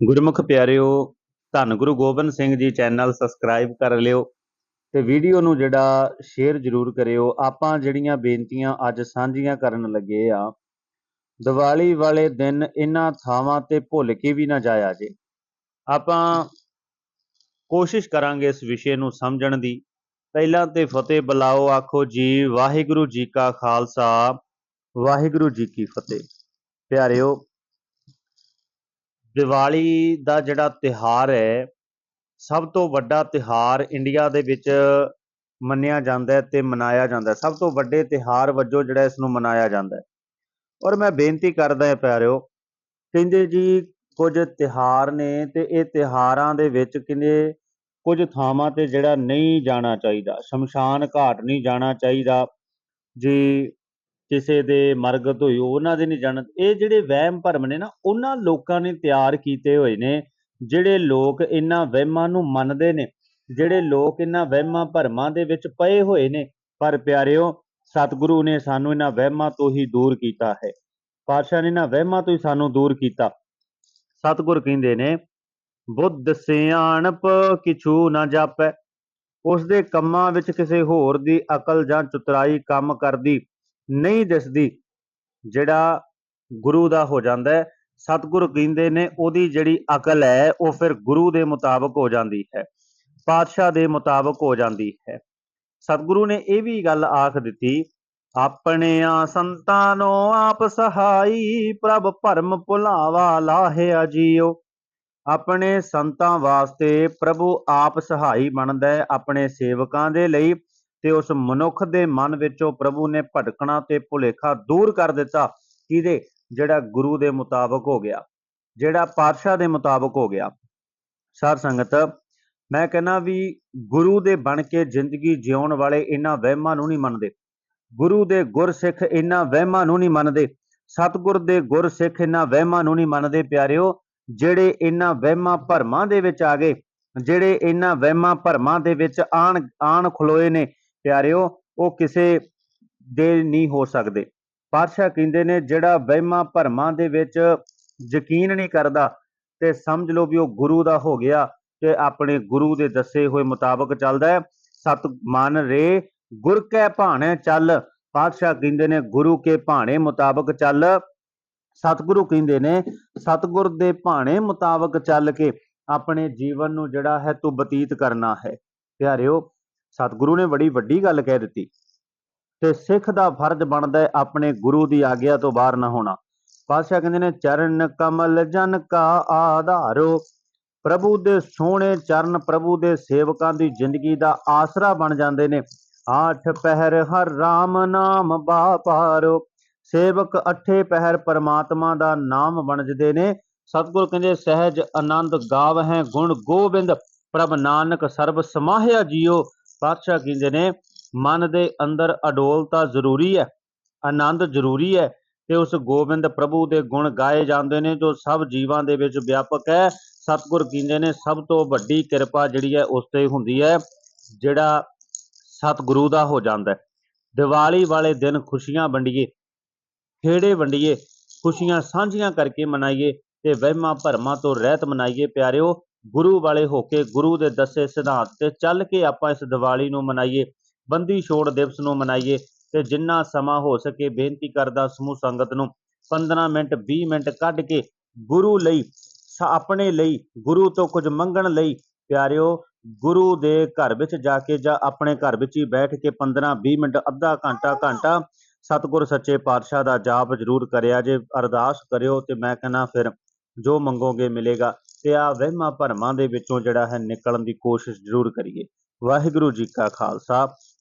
ਗੁਰਮੁਖ ਪਿਆਰਿਓ, ਧੰਨ Guru Gobind Singh ji channel subscribe ਕਰ ਲਿਓ ਤੇ ਵੀਡੀਓ ਨੂੰ ਜਿਹੜਾ ਸ਼ੇਅਰ ਜ਼ਰੂਰ ਕਰਿਓ। ਆਪਾਂ ਜਿਹੜੀਆਂ ਬੇਨਤੀਆਂ ਅੱਜ ਸਾਂਝੀਆਂ ਕਰਨ ਲੱਗੇ ਆ, ਦੀਵਾਲੀ ਵਾਲੇ ਦਿਨ ਇਹਨਾਂ ਥਾਵਾਂ ਤੇ ਭੁੱਲ ਕੇ ਵੀ ਨਾ ਜਾਇਆ ਜੇ। ਆਪਾਂ ਕੋਸ਼ਿਸ਼ ਕਰਾਂਗੇ ਇਸ ਵਿਸ਼ੇ ਨੂੰ ਸਮਝਣ ਦੀ। ਪਹਿਲਾਂ ਤੇ ਫਤਿਹ ਬੁਲਾਓ, ਆਖੋ ਜੀ, ਵਾਹਿਗੁਰੂ ਜੀ ਕਾ ਖਾਲਸਾ, ਵਾਹਿਗੁਰੂ ਜੀ ਕੀ ਫਤਿਹ। ਪਿਆਰਿਓ ਦੀਵਾਲੀ ਦਾ ਜਿਹੜਾ ਤਿਹਾਰ ਹੈ, ਸਭ ਤੋਂ ਵੱਡਾ ਤਿਹਾਰ ਇੰਡੀਆ ਦੇ ਵਿੱਚ ਮੰਨਿਆ ਜਾਂਦਾ ਹੈ ਤੇ ਮਨਾਇਆ ਜਾਂਦਾ ਹੈ। ਸਭ ਤੋਂ ਵੱਡੇ ਤਿਹਾਰ ਵਜੋਂ ਜਿਹੜਾ ਇਸ ਨੂੰ ਮਨਾਇਆ ਜਾਂਦਾ ਹੈ। ਔਰ ਮੈਂ ਬੇਨਤੀ ਕਰਦਾ ਹਾਂ ਪਿਆਰਿਓ, ਕਹਿੰਦੇ ਜੀ ਕੁਝ ਤਿਹਾਰ ਨੇ ਤੇ ਇਹ ਤਿਹਾਰਾਂ ਦੇ ਵਿੱਚ ਕਹਿੰਦੇ ਕੁਝ ਥਾਵਾਂ ਤੇ ਜਿਹੜਾ ਨਹੀਂ ਜਾਣਾ ਚਾਹੀਦਾ, ਸ਼ਮਸ਼ਾਨ ਘਾਟ ਨਹੀਂ ਜਾਣਾ ਚਾਹੀਦਾ। ਜੀ ਕਿਸੇ ਦੇ ਮਰਗਤ ਹੋਈ ਉਹਨਾਂ ਦੇ ਨਹੀਂ ਜਾਣਾ ਇਹ ਜਿਹੜੇ ਵਹਿਮ ਭਰਮ ਨੇ ਨਾ, ਉਹਨਾਂ ਲੋਕਾਂ ਨੇ ਤਿਆਰ ਕੀਤੇ ਹੋਏ ਨੇ, ਜਿਹੜੇ ਲੋਕ ਇਹਨਾਂ ਵਹਿਮਾਂ ਨੂੰ ਮੰਨਦੇ ਨੇ, ਜਿਹੜੇ ਲੋਕ ਇਹਨਾਂ ਵਹਿਮਾਂ ਭਰਮਾਂ ਦੇ ਵਿੱਚ ਪਏ ਹੋਏ ਨੇ। ਪਰ ਪਿਆਰਿਓ, ਸਤਿਗੁਰੂ ਨੇ ਸਾਨੂੰ ਇਹਨਾਂ ਵਹਿਮਾਂ ਤੋਂ ਹੀ ਦੂਰ ਕੀਤਾ ਹੈ। ਪਾਤਸ਼ਾਹ ਨੇ ਇਹਨਾਂ ਵਹਿਮਾਂ ਤੋਂ ਹੀ ਸਾਨੂੰ ਦੂਰ ਕੀਤਾ। ਸਤਿਗੁਰ ਕਹਿੰਦੇ ਨੇ, ਬੁੱਧ ਸਿਆਣਪ ਕਿਛੂ ਨਾ ਜਾਪੈ। ਉਸ ਦੇ ਕੰਮਾਂ ਵਿੱਚ ਕਿਸੇ ਹੋਰ ਦੀ ਅਕਲ ਜਾਂ ਚਤੁਰਾਈ ਕੰਮ ਕਰਦੀ। ਨਹੀਂ ਦਿਸਦੀ, ਜਿਹੜਾ ਗੁਰੂ ਦਾ ਹੋ ਜਾਂਦਾ ਹੈ, ਸਤਿਗੁਰ ਕਹਿੰਦੇ ਨੇ ਉਹਦੀ ਜਿਹੜੀ ਅਕਲ ਹੈ, ਉਹ ਫਿਰ ਗੁਰੂ ਦੇ ਮੁਤਾਬਕ ਹੋ ਜਾਂਦੀ ਹੈ, ਪਾਤਸ਼ਾਹ ਦੇ ਮੁਤਾਬਕ ਹੋ ਜਾਂਦੀ ਹੈ। ਸਤਿਗੁਰੂ ਨੇ ਇਹ ਵੀ ਗੱਲ ਆਖ ਦਿੱਤੀ, ਆਪਣਿਆਂ ਸੰਤਾਂ ਨੂੰ ਆਪ ਸਹਾਈ, ਪ੍ਰਭ ਭਰਮ ਭੁਲਾਵਾ ਲਾਹੇ ਅਜੀਓ। ਆਪਣੇ ਸੰਤਾਂ ਵਾਸਤੇ ਪ੍ਰਭੂ ਆਪ ਸਹਾਈ ਬਣਦਾ ਹੈ, ਆਪਣੇ ਸੇਵਕਾਂ ਦੇ ਲਈ ਤੇ ਉਸ ਮਨੁੱਖ ਦੇ ਮਨ ਵਿੱਚੋਂ ਪ੍ਰਭੂ ਨੇ ਭਟਕਣਾ ਤੇ ਭੁਲੇਖਾ ਦੂਰ ਕਰ ਦਿੱਤਾ, ਕਿਹਦੇ? ਜਿਹੜਾ ਗੁਰੂ ਦੇ ਮੁਤਾਬਕ ਹੋ ਗਿਆ, ਜਿਹੜਾ ਪਾਤਸ਼ਾਹ ਦੇ ਮੁਤਾਬਕ ਹੋ ਗਿਆ। ਸਾਧ ਸੰਗਤ, ਮੈਂ ਕਹਿੰਦਾ ਵੀ ਗੁਰੂ ਦੇ ਬਣ ਕੇ ਜ਼ਿੰਦਗੀ ਜਿਉਣ ਵਾਲੇ ਇਹਨਾਂ ਵਹਿਮਾਂ ਨੂੰ ਨਹੀਂ ਮੰਨਦੇ। ਗੁਰੂ ਦੇ ਗੁਰਸਿੱਖ ਇਹਨਾਂ ਵਹਿਮਾਂ ਨੂੰ ਨਹੀਂ ਮੰਨਦੇ। ਸਤਿਗੁਰ ਦੇ ਗੁਰਸਿੱਖ ਇਹਨਾਂ ਵਹਿਮਾਂ ਨੂੰ ਨਹੀਂ ਮੰਨਦੇ, ਪਿਆਰਿਓ, ਜਿਹੜੇ ਇਹਨਾਂ ਵਹਿਮਾਂ ਭਰਮਾਂ ਦੇ ਵਿੱਚ ਆ ਗਏ, ਜਿਹੜੇ ਇਹਨਾਂ ਵਹਿਮਾਂ ਭਰਮਾਂ ਦੇ ਵਿੱਚ ਆਣ ਆਣ ਖਲੋਏ ਨੇ ਪਿਆਰਿਓ, ਉਹ ਕਿਸੇ ਦੇ ਨਹੀਂ ਹੋ ਸਕਦੇ। ਪਾਤਸ਼ਾਹ ਕਹਿੰਦੇ ਨੇ, ਜਿਹੜਾ ਵਹਿਮਾਂ ਭਰਮਾਂ ਦੇ ਵਿੱਚ ਯਕੀਨ ਨਹੀਂ ਕਰਦਾ, ਤੇ ਸਮਝ ਲਓ ਵੀ ਉਹ ਗੁਰੂ ਦਾ ਹੋ ਗਿਆ ਤੇ ਆਪਣੇ ਗੁਰੂ ਦੇ ਦੱਸੇ ਹੋਏ ਮੁਤਾਬਕ ਚੱਲਦਾ ਹੈ। ਸਤ ਮਨ ਰੇ, ਗੁਰ ਕੈ ਭਾਣੇ ਚੱਲ। ਪਾਤਸ਼ਾਹ ਕਹਿੰਦੇ ਨੇ, ਗੁਰੂ ਕੇ ਭਾਣੇ ਮੁਤਾਬਕ ਚੱਲ। ਸਤਿਗੁਰੂ ਕਹਿੰਦੇ ਨੇ, ਸਤਿਗੁਰ ਦੇ ਭਾਣੇ ਮੁਤਾਬਕ ਚੱਲ ਕੇ ਆਪਣੇ ਜੀਵਨ ਨੂੰ ਜਿਹੜਾ ਹੈ ਤੂੰ ਬਤੀਤ ਕਰਨਾ ਹੈ। ਪਿਆਰਿਓ ਸਤਿਗੁਰੂ ਨੇ ਬੜੀ ਵੱਡੀ ਗੱਲ ਕਹਿ ਦਿੱਤੀ। ਤੇ ਸਿੱਖ ਦਾ ਫਰਜ਼ ਬਣਦਾ ਹੈ ਆਪਣੇ ਗੁਰੂ ਦੀ ਆਗਿਆ ਤੋਂ ਬਾਹਰ ਨਾ ਹੋਣਾ। ਪਾਤਸ਼ਾਹ ਕਹਿੰਦੇ ਨੇ, ਚਰਨ ਕਮਲ ਜਨ ਕਾ ਆਧਾਰੋ। ਪ੍ਰਭੂ ਦੇ ਸੋਹਣੇ ਚਰਨ ਪ੍ਰਭੂ ਦੇ ਸੇਵਕਾਂ ਦੀ ਜ਼ਿੰਦਗੀ ਦਾ ਆਸਰਾ ਬਣ ਜਾਂਦੇ ਨੇ। ਆਠ ਪਹਿਰ ਹਰ RAM ਨਾਮ ਬਾਪਾਰੋ ਸੇਵਕ ਅਠੇ ਪਹਿਰ ਪਰਮਾਤਮਾ ਦਾ ਨਾਮ ਬਣਜਦੇ ਨੇ। ਸਤਿਗੁਰ ਕਹਿੰਦੇ, ਸਹਿਜ ਆਨੰਦ ਗਾਵ ਹੈ ਗੁਣ ਗੋਬਿੰਦ। ਪ੍ਰਭ ਨਾਨਕ ਸਰਬ ਸਮਾਹਿਆ ਜੀਓ। ਪਾਤਸ਼ਾਹ ਕਹਿੰਦੇ ਨੇ, ਮਨ ਦੇ ਅੰਦਰ ਅਡੋਲਤਾ ਜ਼ਰੂਰੀ ਹੈ, ਆਨੰਦ ਜ਼ਰੂਰੀ ਹੈ ਤੇ ਉਸ ਗੋਬਿੰਦ ਪ੍ਰਭੂ ਦੇ ਗੁਣ ਗਾਏ ਜਾਂਦੇ ਨੇ, ਜੋ ਸਭ ਜੀਵਾਂ ਦੇ ਵਿੱਚ ਵਿਆਪਕ ਹੈ। ਸਤਿਗੁਰ ਕਹਿੰਦੇ ਨੇ, ਸਭ ਤੋਂ ਵੱਡੀ ਕਿਰਪਾ ਜਿਹੜੀ ਹੈ ਉਸ ਤੇ ਹੁੰਦੀ ਹੈ, ਜਿਹੜਾ ਸਤਿਗੁਰੂ ਦਾ ਹੋ ਜਾਂਦਾ ਹੈ। ਦੀਵਾਲੀ ਵਾਲੇ ਦਿਨ ਖੁਸ਼ੀਆਂ ਵੰਡੀਏ, ਖੇੜੇ ਵੰਡੀਏ, ਖੁਸ਼ੀਆਂ ਸਾਂਝੀਆਂ ਕਰਕੇ ਮਨਾਈਏ ਤੇ ਵਹਿਮਾਂ ਭਰਮਾਂ ਤੋਂ ਰਹਿਤ ਮਨਾਈਏ ਪਿਆਰਿਓ। ਗੁਰੂ ਵਾਲੇ ਹੋ ਕੇ ਗੁਰੂ ਦੇ ਦੱਸੇ ਸਿਧਾਂਤ ਤੇ ਚੱਲ ਕੇ ਆਪਾਂ ਇਸ ਦੀਵਾਲੀ ਨੂੰ ਮਨਾਈਏ, ਬੰਦੀ ਛੋੜ ਦਿਵਸ ਨੂੰ ਮਨਾਈਏ ਤੇ ਜਿੰਨਾ ਸਮਾਂ ਹੋ ਸਕੇ ਬੇਨਤੀ ਕਰਦਾ ਸਮੂਹ ਸੰਗਤ ਨੂੰ 15 ਮਿੰਟ 20 ਮਿੰਟ ਕੱਢ ਕੇ ਗੁਰੂ ਲਈ ਆਪਣੇ ਲਈ, ਗੁਰੂ ਤੋਂ ਕੁਝ ਮੰਗਣ ਲਈ, ਪਿਆਰਿਓ, ਗੁਰੂ ਦੇ ਘਰ ਵਿੱਚ ਜਾ ਕੇ ਜਾਂ ਆਪਣੇ ਘਰ ਵਿੱਚ ਹੀ ਬੈਠ ਕੇ 15 20 ਮਿੰਟ, ਅੱਧਾ ਘੰਟਾ ਘੰਟਾ ਸਤਿਗੁਰ ਸੱਚੇ ਪਾਤਸ਼ਾਹ ਦਾ ਜਾਪ ਜ਼ਰੂਰ ਕਰਿਆ ਜੇ ਅਰਦਾਸ ਕਰਿਓ ਤੇ ਮੈਂ ਕਹਿੰਦਾ ਫਿਰ ਜੋ ਮੰਗੋਗੇ ਮਿਲੇਗਾ। ਤੇ ਆ ਵਹਿਮਾਂ ਭਰਮਾਂ ਦੇ ਵਿੱਚੋਂ ਜਿਹੜਾ ਹੈ ਨਿਕਲਣ ਦੀ ਕੋਸ਼ਿਸ਼ ਜ਼ਰੂਰ ਕਰੀਏ। ਵਾਹਿਗੁਰੂ ਜੀ ਕਾ ਖਾਲਸਾ।